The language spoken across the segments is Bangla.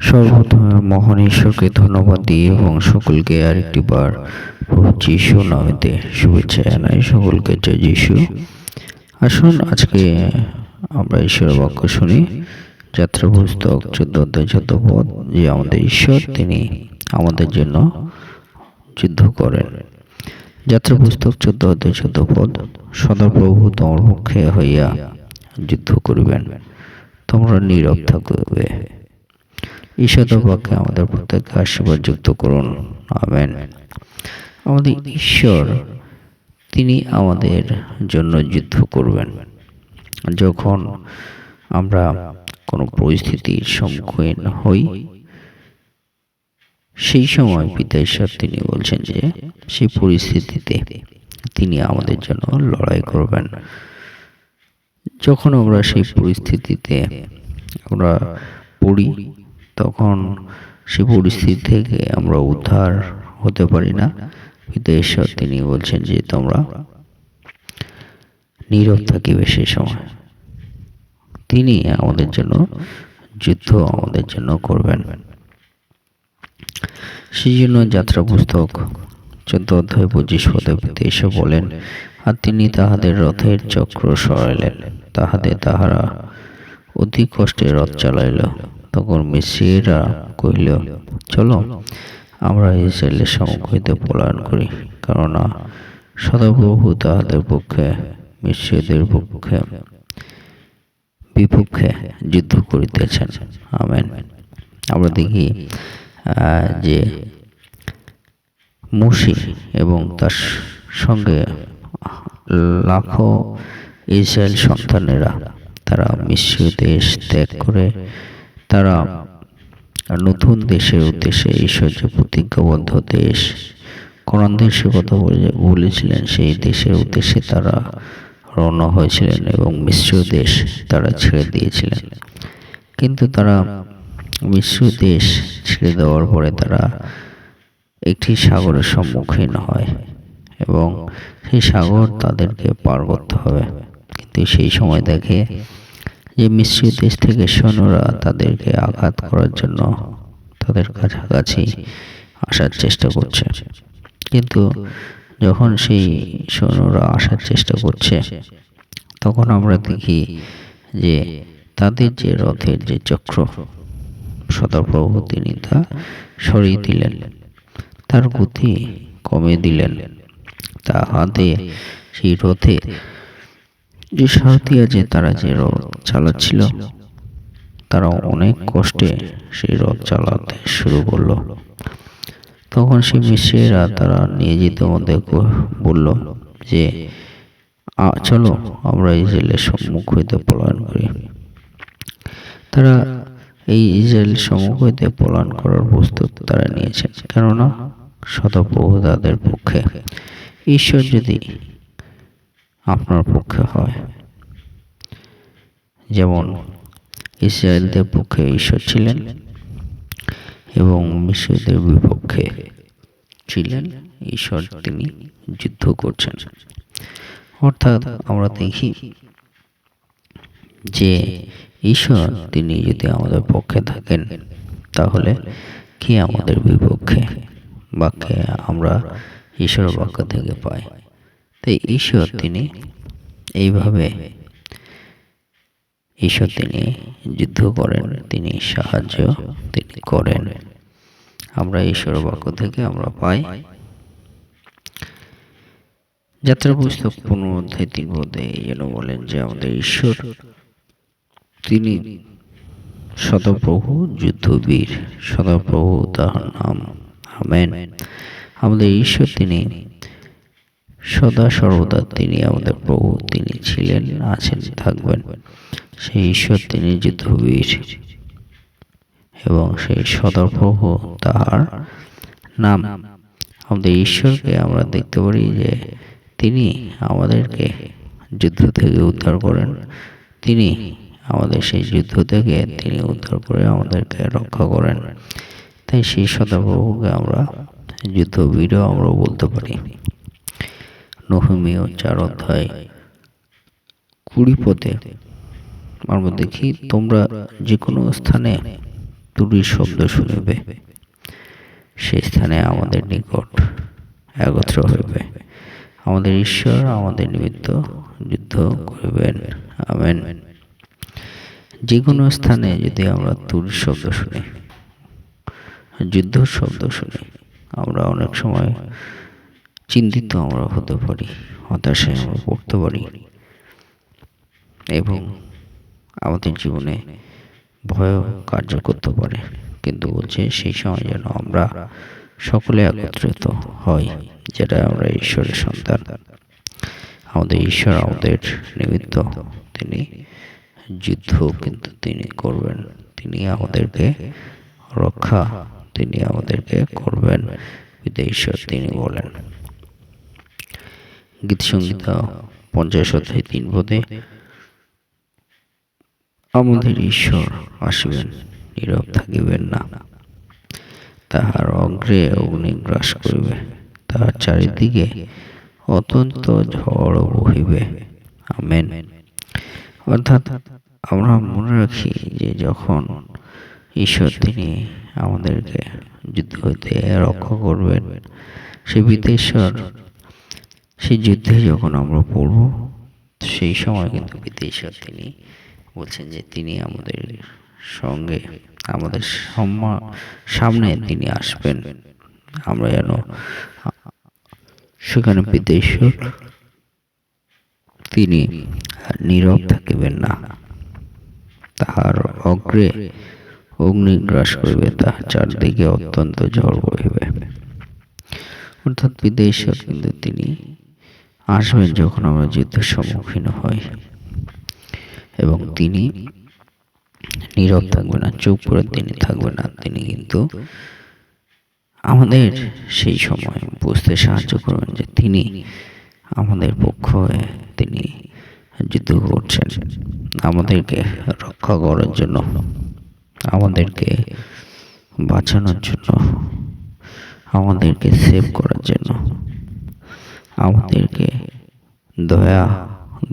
সর্বপ্রথমে মহান ঈশ্বরকে ধন্যবাদ দিই এবং সকলকে আরেকটি বার যিশু নামেতে শুভেচ্ছা জানাই। সকলকে জয় যিশু। আসুন আজকে আমরা ঈশ্বরের বাক্য শুনি। যাত্রা পুস্তক চোদ্দ অধ্যায়, চোদ্দ পদ, যে আমাদের ঈশ্বর, তিনি আমাদের জন্য যুদ্ধ করেন। যাত্রা পুস্তক চোদ্দ অধ্যায়, চোদ্দ পদ, সদাপ্রভু তোমার পক্ষে হইয়া যুদ্ধ করিবেন। তোমরা নীরব থাকবে। ঈশ্বর বাক্যে আমাদের প্রত্যেককে আশীর্বাদ যুক্ত করুন। আমেন। আমাদের ঈশ্বর, তিনি আমাদের জন্য যুদ্ধ করবেন। যখন আমরা কোনো পরিস্থিতির সম্মুখীন হই, সেই সময় পিতা ঈশ্বর তিনি বলছেন যে, সেই পরিস্থিতিতে তিনি আমাদের জন্য লড়াই করবেন। যখন আমরা সেই পরিস্থিতিতে আমরা পড়ি তখন সে পরিস্থিতি থেকে আমরা উদ্ধার হতে পারি না। পিতা ঈশ্বর তিনি বলছেন যে, তোমরা নীরব থাকিবে সে সময়। তিনি আমাদের জন্য যুদ্ধ আমাদের জন্য করবেন। সেই জন্য যাত্রা পুস্তক চোদ্দ অধ্যায় পঁচিশ পদে এসে বলেন, আর তিনি তাহাদের রথের চক্র সরাইলেন। তাহাদের তাহারা অতি কষ্টে রথ চালাইল। তখন মিশ্রীরা কহিল, চলো, আমরা ইসরায়েলের সম্মুখ পলায়ন করি। কেননা সদাপ্রভু তাহাদের পক্ষে মিশ্রীদের পক্ষে, বিপক্ষে যুদ্ধ করিতেছেন। আমেন। আমরা দেখি যে মুসি এবং তার সঙ্গে লাখো ইসরায়েল সন্তানেরা, তারা মিশ্র দেশ ত্যাগ করে তারা নতুন দেশের উদ্দেশ্যে ঈশ্বর যে প্রতিজ্ঞাবদ্ধ দেশ। কোরআন দেশের কথা বলেছিলেন, সেই দেশের উদ্দেশ্যে তারা রওনা হয়েছিলেন এবং মিশ্র দেশ তারা ছেড়ে দিয়েছিলেন। কিন্তু তারা মিশ্র দেশ ছেড়ে দেওয়ার পরে তারা একটি সাগরের সম্মুখীন হয় এবং সেই সাগর তাদেরকে পার করতে হবে। কিন্তু সেই সময় দেখে যে মিশ্র দেশ থেকে সৈন্যরা তাদেরকে আঘাত করার জন্য তাদের কাছাকাছি আসার চেষ্টা করছে। কিন্তু যখন সেই সৈন্যরা আসার চেষ্টা করছে, তখন আমরা দেখি যে তাদের যে রথের যে চক্র সদাপ্রভু তিনি তা সরিয়ে দিলেন। তার গতি কমে দিলেন। তা হাতে সেই রথে যে সারথি যে তারা যে রথ চালাচ্ছিল তারা অনেক কষ্টে সেই রথ চালাতে শুরু করল। তখন সেই মিশ্রেরা তারা নিয়ে যেতে মধ্যে বলল যে চলো আমরা ইসরায়েলের সম্মুখ হইতে পলায়ন করি। তারা এই ইসরায়েল সম্মুখ হইতে পলায়ন করার প্রস্তুত তারা নিয়েছেন। কেননা শতপ্রভু তাদের পক্ষে। ঈশ্বর যদি আপনার পক্ষে হয়। যেমন, ইসরায়েলদের পক্ষে ঈশ্বর ছিলেন এবং মিশ্রদের বিপক্ষে ছিলেন ঈশ্বর, তিনি যুদ্ধ করছেন। অর্থাৎ আমরা দেখি যে ঈশ্বর, তিনি যদি আমাদের পক্ষে থাকেন, তাহলে কি আমাদের বিপক্ষে বাক্যে আমরা ঈশ্বর বাক্য থেকে পাই? তাই ঈশ্বর তিনি। এইভাবে ঈশ্বর তিনি যুদ্ধ করেন, তিনি সাহায্য তিনি করেন। আমরা ঈশ্বর বাক্য থেকে আমরা পাই। যাত্রা পুস্তক পনেরো অধ্যায় তিন বোধে যেন বলেন যে আমাদের ঈশ্বর, তিনি সদপ্রভু যুদ্ধবীর, সদপ্রভু তাহার নাম। আমাদের ঈশ্বর তিনি সদা সর্বদা তিনি আমাদের প্রভু, তিনি ছিলেন, আছেন, থাকবেন। সেই ঈশ্বর তিনি যুদ্ধবীর এবং সেই সদাপ্রভু তাহার নাম। আমাদের ঈশ্বরকে আমরা দেখতে পারি যে তিনি আমাদেরকে যুদ্ধ থেকে উদ্ধার করেন। তিনি আমাদের সেই যুদ্ধ থেকে তিনি উদ্ধার করে আমাদেরকে রক্ষা করেন। তাই সেই সদাপ্রভুকে আমরা যুদ্ধ বীরও আমরা বলতে পারি। নহমীয় চার অধ্যায় কুড়ি পদে। আমরা দেখি তোমরা যে কোনো স্থানে তুরির শব্দ শুনিবে। সেই স্থানে আমাদের নিকট একত্র হইবে। আমাদের ঈশ্বর, আমাদের নিমিত্ত যুদ্ধ করিবেন। আমেন। যে কোনো স্থানে যদি আমরা তুরির শব্দ শুনি, যুদ্ধ শব্দ শুনি, আমরা অনেক সময় চিন্তিত আমরা হতে পারি, হতাশায় আমরা পড়তে পারি। এবং আমাদের জীবনে ভয় কার্য করতে পারে। কিন্তু বলছে সেই সময় যেন আমরা সকলে একত্রিত হই, যেটা আমরা ঈশ্বরের সন্তান। আমাদের ঈশ্বর আমাদের নিমিত্ত। তিনি যুদ্ধ কিন্তু তিনি করবেন। তিনি আমাদেরকে রক্ষা, তিনি আমাদেরকে করবেন। ঈশ্বর তিনি বলেন। গীত সংগীত পঞ্চাশ অধ্যায় তিন পদে। আমাদের ঈশ্বর আসিবেন, নীরব থাকিবেন না। তাহার অগ্রে অগ্নি গ্রাস করিবে, তাহার চারিদিকে অত্যন্ত ঝড় বহিবে। আমেন। অর্থাৎ আমরা মনে রাখি যে যখন ঈশ্বর তিনি আমাদেরকে যুদ্ধ হইতে রক্ষা করবেন, সে বিদেশ্বর সেই যুদ্ধে যখন আমরা পড়ব, সেই সময় কিন্তু বিদেশ্বর তিনি বলছেন যে তিনি আমাদের সঙ্গে, আমাদের সম্মান সামনে তিনি আসবেন। আমরা যেন সেখানে বিদেশ্বর তিনি নীরব থাকিবেন না। তাহার অগ্রে অগ্নি গ্রাস করিবে, তাহার চারদিকে অত্যন্ত ঝড় বহিবে। অর্থাৎ বিদেশ্বর কিন্তু তিনি আসবেন যখন আমরা যুদ্ধের সম্মুখীন হই। এবং তিনি নীরব থাকবে না, চুপ করে তিনি থাকবে না। তিনি কিন্তু আমাদের সেই সময় বুঝতে সাহায্য করবেন যে তিনি আমাদের পক্ষ হয়ে তিনি যুদ্ধ করছেন। আমাদেরকে রক্ষা করার জন্য, আমাদেরকে বাঁচানোর জন্য, আমাদেরকে সেভ করার জন্য। আমাদেরকে দয়া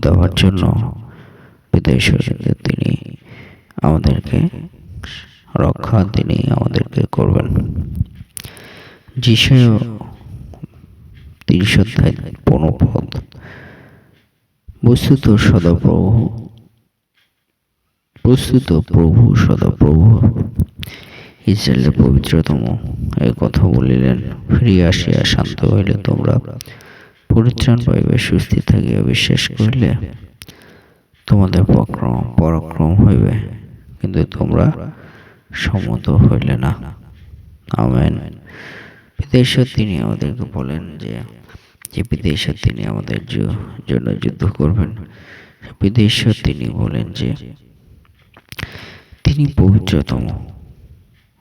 দেওয়ার জন্য বিদেশ্বর তিনি আমাদেরকে রক্ষা তিনি আমাদেরকে করবেন। যিশু অধ্যায় পনপদ বস্তুত সদাপ্রভু প্রস্তুত প্রভু সদাপ্রভু। ইসরায়েলের পবিত্রতম এই কথা বলিলেন, ফিরিয়া আসিয়া শান্ত হইলে তোমরা পরিত্রাণ পাইবে সুস্থি থাকিয়া বিশ্বাস করিলে তোমাদের পক্রম পরাক্রম হইবে। কিন্তু তোমরা সম্মত হইলে না। আমেন। বিদেশ্বর তিনি আমাদেরকে বলেন যে যে বিদেশ্বর তিনি আমাদের জন্য যুদ্ধ করবেন বিদেশ্বর তিনি বলেন যে, তিনি পবিত্রতম।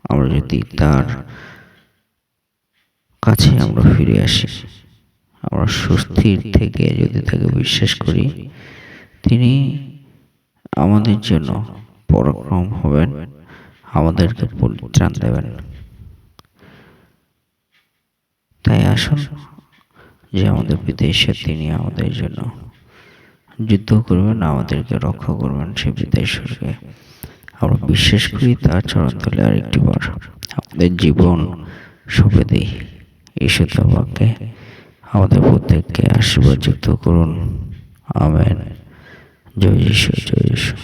আমরা যদি তার কাছে আমরা ফিরে আসি আমরা সুস্থির থেকে, যদি তাকে বিশ্বাস করি, তিনি আমাদের জন্য পরাক্রম হবেন, আমাদেরকে পরিত্রাণ দেবেন। তাই আসুন, যে আমাদের বিদেশে তিনি আমাদের জন্য যুদ্ধ করবেন, আমাদেরকে রক্ষা করবেন সে বিদেশ্বরকে আমরা বিশ্বাস করি তার চরণতলে আরেকটি বার আমাদের জীবন সঁপে দিই ঈশ্বর বাক্যে আমাদের প্রত্যেককে আশীর্বাদ যুক্ত করুন। আমেন। জয় যিশু জয় যিশু।